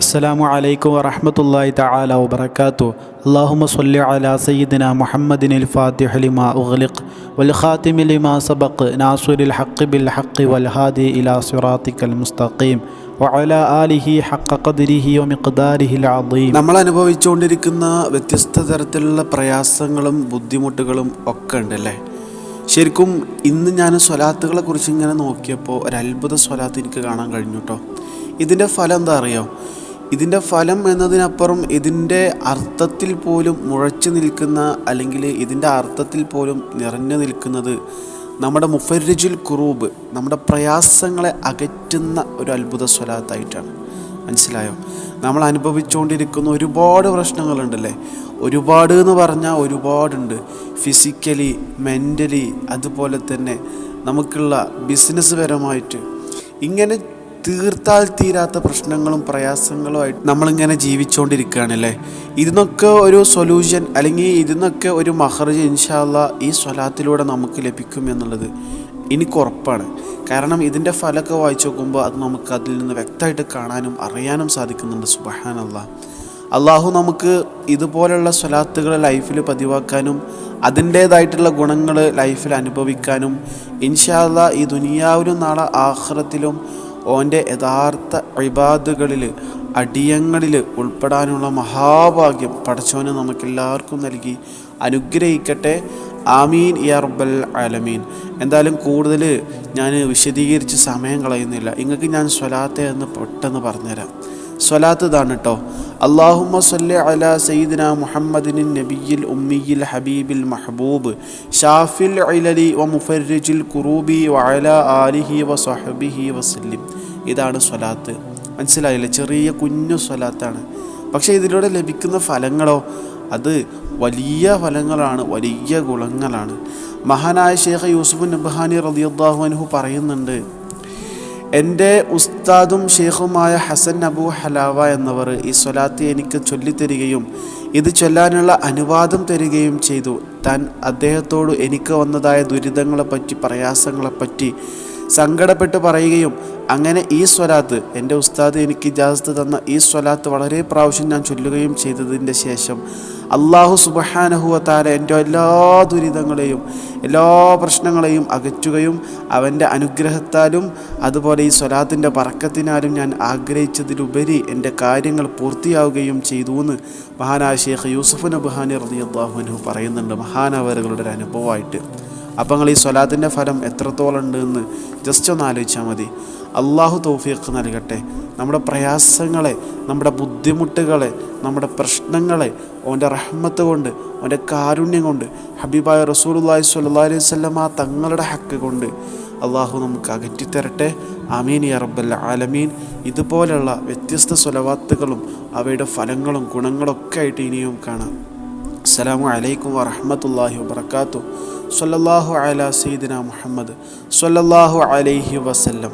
അസ്സലാമു അലൈക്കും വറഹമത്തല്ലാഹി തആല വബറകാതു അല്ലാഹുമ്മ സ്വല്ലി അലാ സയ്യിദിന മുഹമ്മദിനിൽ ഫാത്തിഹ ലിമാ ഉഗ്ലിഖ് വൽ ഖാതിമി ലിമാ സബഖ് നാസിറുൽ ഹഖ് ബിൽ ഹഖ് വൽ ഹാദി ഇലാ സിറാത്തിക്കൽ മുസ്തഖീം വഅല ആലിഹി ഹഖ ഖദ്രിഹി വമിഖ്ദാരിഹിൽ അദീം. നമ്മൾ അനുഭവിച്ചുകൊണ്ടിരിക്കുന്ന വ്യത്യസ്ത തരത്തിലുള്ള പ്രയാസങ്ങളും ബുദ്ധിമുട്ടുകളും ഒക്കെ ഉണ്ടല്ലേ? ശരിക്കും ഇന്ന് ഞാൻ സ്വലാത്തുകളെ കുറിച്ച് ഇങ്ങനെ നോക്കിയപ്പോൾ ഒരു അത്ഭുത സ്വലാത്ത് എനിക്ക് കാണാൻ കഴിഞ്ഞു കേട്ടോ ഇതിന്റെ ഫലം എന്താ അറിയോ? ഇതിന്റെ ഫലം എന്നതിനപ്പുറം ഇതിന്റെ അർത്ഥത്തിൽ പോലും മുഴച്ചു നിൽക്കുന്ന അല്ലെങ്കിൽ ഇതിന്റെ അർത്ഥത്തിൽ പോലും നിറഞ്ഞു നിൽക്കുന്നത് നമ്മുടെ മുഫരിജുൽ കുറൂബ് നമ്മുടെ പ്രയാസങ്ങളെ അകറ്റുന്ന ഒരു അത്ഭുത സ്വലാത്തായിട്ടാണ്. മനസ്സിലായോ? നമ്മൾ അനുഭവിച്ചുകൊണ്ടിരിക്കുന്ന ഒരുപാട് പ്രശ്നങ്ങളുണ്ടല്ലേ? ഒരുപാട് എന്ന് പറഞ്ഞാൽ ഒരുപാടുണ്ട്. ഫിസിക്കലി മെന്റലി അതുപോലെ തന്നെ നമുക്കുള്ള ബിസിനസ് പരമായിട്ട്. ഇങ്ങനെ തീർത്താൽ തീരാത്ത പ്രശ്നങ്ങളും പ്രയാസങ്ങളും പ്രയാസങ്ങളുമായിട്ട് നമ്മളിങ്ങനെ ജീവിച്ചുകൊണ്ടിരിക്കുകയാണല്ലേ ഇതിനൊക്കെ ഒരു സൊല്യൂഷൻ അല്ലെങ്കിൽ ഇതിനൊക്കെ ഒരു മഹർജ് ഇൻഷാല്ല ഈ സ്വലാത്തിലൂടെ നമുക്ക് ലഭിക്കും എന്നുള്ളത് എനിക്ക് ഉറപ്പാണ്. കാരണം ഇതിന്റെ ഫലമൊക്കെ വായിച്ചു നോക്കുമ്പോൾ അത് നമുക്ക് അതിൽ നിന്ന് വ്യക്തമായിട്ട് കാണാനും അറിയാനും സാധിക്കുന്നുണ്ട് സുബഹാനല്ല. അള്ളാഹു നമുക്ക് ഇതുപോലുള്ള സ്വലാത്തുകൾ ലൈഫിൽ പതിവാക്കാനും അതിന്റേതായിട്ടുള്ള ഗുണങ്ങൾ ലൈഫിൽ അനുഭവിക്കാനും ഇൻഷാല്ല ഈ ദുനിയാവിലും നാളെ ആഹ്റത്തിലും ഓന്റെ യഥാർത്ഥ ഇബാദുകളിൽ അടിയങ്ങളിൽ ഉൾപ്പെടാനുള്ള മഹാഭാഗ്യം പടച്ചോന് നമുക്കെല്ലാവർക്കും നൽകി അനുഗ്രഹിക്കട്ടെ. ആമീൻ ഇയർബൽ റബ്ബൽ ആലമീൻ. എന്തായാലും കൂടുതൽ ഞാൻ വിശദീകരിച്ച് സമയം കളയുന്നില്ല. നിങ്ങൾക്ക് ഞാൻ സ്വലാത്തെ എന്ന് പെട്ടെന്ന് പറഞ്ഞുതരാം. സ്വലാത്ത് ഇതാണ് കേട്ടോ അള്ളാഹുമ്മ സല്ലി അല സയ്യിദിന മുഹമ്മദിൻ നബിയിൽ ഉമ്മിയിൽ ഹബീബിൽ മഹബൂബ് ഷാഫിൽ അലലി വ മുഫരിജിൽ കുറൂബി വഅല ആലിഹി വ സഹബിഹി വസല്ലിം. ഇതാണ് സ്വലാത്ത്. മനസ്സിലായില്ലേ? ചെറിയ കുഞ്ഞു സ്വലാത്താണ്. പക്ഷേ ഇതിലൂടെ ലഭിക്കുന്ന ഫലങ്ങളോ അത് വലിയ ഫലങ്ങളാണ് വലിയ ഗുണങ്ങളാണ്. മഹാനായ ഷേഖ് യൂസുഫ് നബ്ഹാനി റളിയല്ലാഹു അൻഹു പറയുന്നുണ്ട് എന്റെ ഉസ്താദും ഷെയ്ഖുമായ ഹസൻ അബു ഹലാവ എന്നവർ ഈ സ്വലാത്ത് എനിക്ക് ചൊല്ലിത്തരികയും ഇത് ചൊല്ലാനുള്ള അനുവാദം തരികയും ചെയ്തു. താൻ അദ്ദേഹത്തോട് എനിക്ക് വന്നതായ ദുരിതങ്ങളെപ്പറ്റി പ്രയാസങ്ങളെപ്പറ്റി സങ്കടപ്പെട്ട് പറയുകയും അങ്ങനെ ഈ സ്വലാത്ത് എന്റെ ഉസ്താദ് എനിക്ക് ഇജാസത്ത് തന്ന ഈ സ്വലാത്ത് വളരെ പ്രാവശ്യം ഞാൻ ചൊല്ലുകയും ചെയ്തതിന്റെ ശേഷം അള്ളാഹു സുബഹാനഹുവത്താല എന്റെ എല്ലാ ദുരിതങ്ങളെയും എല്ലാ പ്രശ്നങ്ങളെയും അകറ്റുകയും അവന്റെ അനുഗ്രഹത്താലും അതുപോലെ ഈ സ്വലാത്തിന്റെ പറക്കത്തിനാലും ഞാൻ ആഗ്രഹിച്ചതിലുപരി എന്റെ കാര്യങ്ങൾ പൂർത്തിയാവുകയും ചെയ്തു എന്ന് മഹാനായ ഷേഖ് യൂസുഫ് നബുഹാനി റതി അള്ളാഹുനു പറയുന്നുണ്ട്. മഹാനവറുകളുടെ ഒരു അനുഭവമായിട്ട്. അപ്പം നിങ്ങൾ ഈ സ്വലാത്തിന്റെ ഫലം എത്രത്തോളം ഉണ്ട് എന്ന് ജസ്റ്റ് ഒന്ന് ആലോചിച്ചാൽ മതി. അള്ളാഹു തൗഫീഖ് നൽകട്ടെ. നമ്മുടെ പ്രയാസങ്ങളെ നമ്മുടെ ബുദ്ധിമുട്ടുകളെ നമ്മുടെ പ്രശ്നങ്ങളെ ഓന്റെ റഹ്മത്ത് കൊണ്ട് ഓന്റെ കാരുണ്യം കൊണ്ട് ഹബീബായ റസൂലുല്ലാഹി സ്വല്ലല്ലാഹി അലൈഹി വസല്ലമ തങ്ങളുടെ ഹക്ക് കൊണ്ട് അള്ളാഹു നമുക്ക് അകറ്റിത്തരട്ടെ. അമീൻ യാ ആലമീൻ. ഇതുപോലെയുള്ള വ്യത്യസ്ത സ്വലവാത്തുകളും അവയുടെ ഫലങ്ങളും ഗുണങ്ങളൊക്കെ ആയിട്ട് ഇനിയും കാണാം. അസ്സലാമു അലൈക്കും വറഹ്മത്തുള്ളാഹി വാത്തു സ്വല്ലല്ലാഹു അലാ സീദിന മുഹമ്മദ്. സ്വല്ലല്ലാഹു അലൈഹി വസല്ലം.